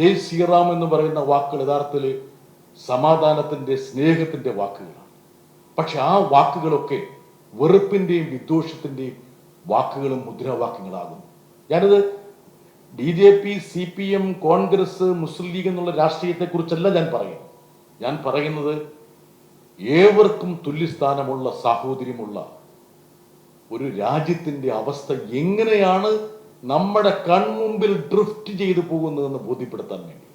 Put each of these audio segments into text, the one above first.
ജയ് ശ്രീറാം എന്ന് പറയുന്ന വാക്കുകൾ യഥാർത്ഥത്തിൽ സമാധാനത്തിന്റെ സ്നേഹത്തിന്റെ വാക്കുകളാണ്. പക്ഷെ ആ വാക്കുകളൊക്കെ വെറുപ്പിന്റെയും വിദ്വേഷത്തിന്റെയും വാക്കുകളും മുദ്രാവാക്യങ്ങളാകുന്നു. ഞാനത് B J P C P M Congress Muslim League എന്നുള്ള രാഷ്ട്രീയത്തെ കുറിച്ചല്ല ഞാൻ പറയുന്നത്. ഞാൻ പറയുന്നത് ഏവർക്കും തുല്യസ്ഥാനമുള്ള സാഹോദര്യമുള്ള ഒരു രാജ്യത്തിന്റെ അവസ്ഥ എങ്ങനെയാണ് നമ്മുടെ കൺമുമ്പിൽ ഡ്രിഫ്റ്റ് ചെയ്തു പോകുന്നതെന്ന് ബോധ്യപ്പെടുത്താൻ വേണ്ടി.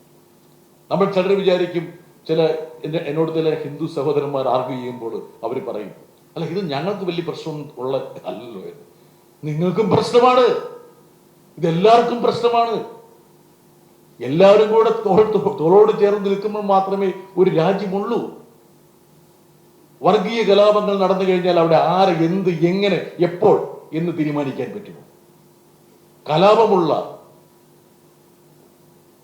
നമ്മൾ ചിലർ വിചാരിക്കും ചില എന്റെ എന്നോട് ചില ഹിന്ദു സഹോദരന്മാർ ആർഗ്യൂ ചെയ്യുമ്പോൾ അവർ പറയും അല്ല ഇത് ഞങ്ങൾക്ക് വലിയ പ്രശ്നം ഉള്ള അല്ലല്ലോ. ഇത് നിങ്ങൾക്കും പ്രശ്നമാണ്. ഇതെല്ലാവർക്കും പ്രശ്നമാണ്. എല്ലാവരും കൂടെ തോൾ- തോളോട് ചേർന്ന് നിൽക്കുമ്പോൾ മാത്രമേ ഒരു രാജ്യമുള്ളൂ. വർഗീയ കലാപങ്ങൾ നടന്നു കഴിഞ്ഞാൽ അവിടെ ആര് എന്ത് എങ്ങനെ എപ്പോൾ എന്ന് തീരുമാനിക്കാൻ പറ്റുമോ? കലാപമുള്ള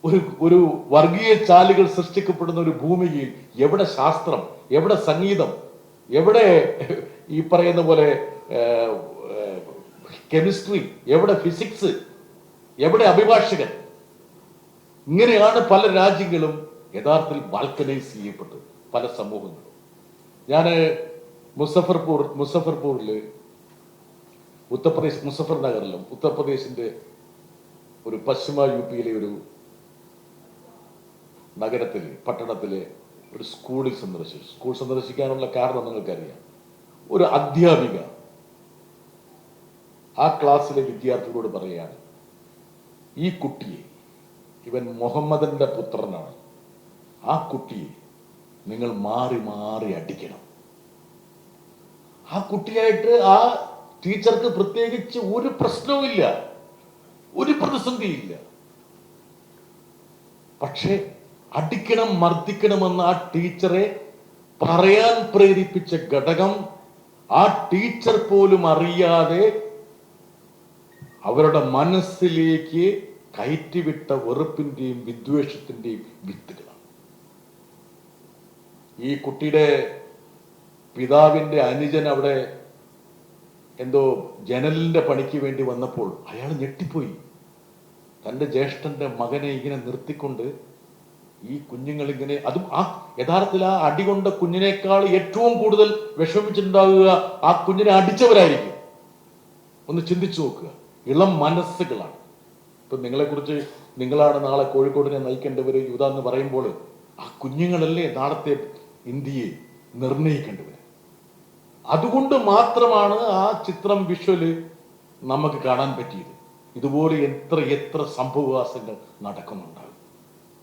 ഒരു ഒരു വർഗീയ ചാലുകൾ സൃഷ്ടിക്കപ്പെടുന്ന ഒരു ഭൂമിയിൽ എവിടെ ശാസ്ത്രം എവിടെ സംഗീതം എവിടെ ഈ പറയുന്ന പോലെ കെമിസ്ട്രി എവിടെ ഫിസിക്സ് എവിടെ അഭിഭാഷകൻ? ഇങ്ങനെയാണ് പല രാജ്യങ്ങളും യഥാർത്ഥത്തിൽ ബാൽക്കനൈസ് ചെയ്യപ്പെട്ടത് പല സമൂഹങ്ങളും. ഞാൻ മുസഫർപൂർ മുസഫർപൂരിൽ ഉത്തർപ്രദേശ് മുസഫർ നഗറിലും ഉത്തർപ്രദേശിന്റെ ഒരു പശ്ചിമ യു പിയിലെ ഒരു നഗരത്തിൽ പട്ടണത്തിലെ ഒരു സ്കൂളിൽ സന്ദർശിച്ചു. സ്കൂൾ സന്ദർശിക്കാനുള്ള കാരണം നിങ്ങൾക്കറിയാം. ഒരു അധ്യാപിക ആ ക്ലാസ്സിലെ വിദ്യാർത്ഥികളോട് പറയുകയാണ് ഈ കുട്ടിയെ ഇവൻ മുഹമ്മദിന്റെ പുത്രനാണ്. ആ കുട്ടിയെ നിങ്ങൾ മാറി മാറി അടിക്കണം. ആ കുട്ടിയായിട്ട് ആ ടീച്ചർക്ക് പ്രത്യേകിച്ച് ഒരു പ്രശ്നവുമില്ല ഒരു പ്രതിസന്ധിയില്ല. പക്ഷേ അടിക്കണം മർദ്ദിക്കണമെന്ന് ആ ടീച്ചറെ പറയാൻ പ്രേരിപ്പിച്ച ഘടകം ആ ടീച്ചർ പോലും അറിയാതെ അവരുടെ മനസ്സിലേക്ക് കയറ്റിവിട്ട വെറുപ്പിന്റെയും വിദ്വേഷത്തിന്റെയും വിത്തുകളാണ്. ഈ കുട്ടിയുടെ പിതാവിന്റെ അനുജൻ അവിടെ എന്തോ ജനലിന്റെ പണിക്ക് വേണ്ടി വന്നപ്പോൾ അയാൾ ഞെട്ടിപ്പോയി. തന്റെ ജ്യേഷ്ഠന്റെ മകനെ ഇങ്ങനെ നിർത്തിക്കൊണ്ട് ഈ കുഞ്ഞുങ്ങൾ ഇങ്ങനെ അതും ആ യഥാർത്ഥത്തിൽ ആ അടി കൊണ്ട കുഞ്ഞിനേക്കാൾ ഏറ്റവും കൂടുതൽ വിഷമിച്ചിട്ടുണ്ടാകുക ആ കുഞ്ഞിനെ അടിച്ചവരായിരിക്കും. ഒന്ന് ചിന്തിച്ചു നോക്കുക. ഇളം മനസ്സുകളാണ്. ഇപ്പൊ നിങ്ങളെക്കുറിച്ച് നിങ്ങളാണ് നാളെ കോഴിക്കോടിനെ നയിക്കേണ്ടവർ യുവത എന്ന് പറയുമ്പോൾ ആ കുഞ്ഞുങ്ങളല്ലേ നാളത്തെ ഇന്ത്യയെ നിർണയിക്കേണ്ടവർ അതുകൊണ്ട് മാത്രമാണ് ആ ചിത്രം വിഷ്വൽ നമുക്ക് കാണാൻ പറ്റിയത്. ഇതുപോലെ എത്ര എത്ര സംഭവവാസങ്ങൾ നടക്കുന്നുണ്ടാകും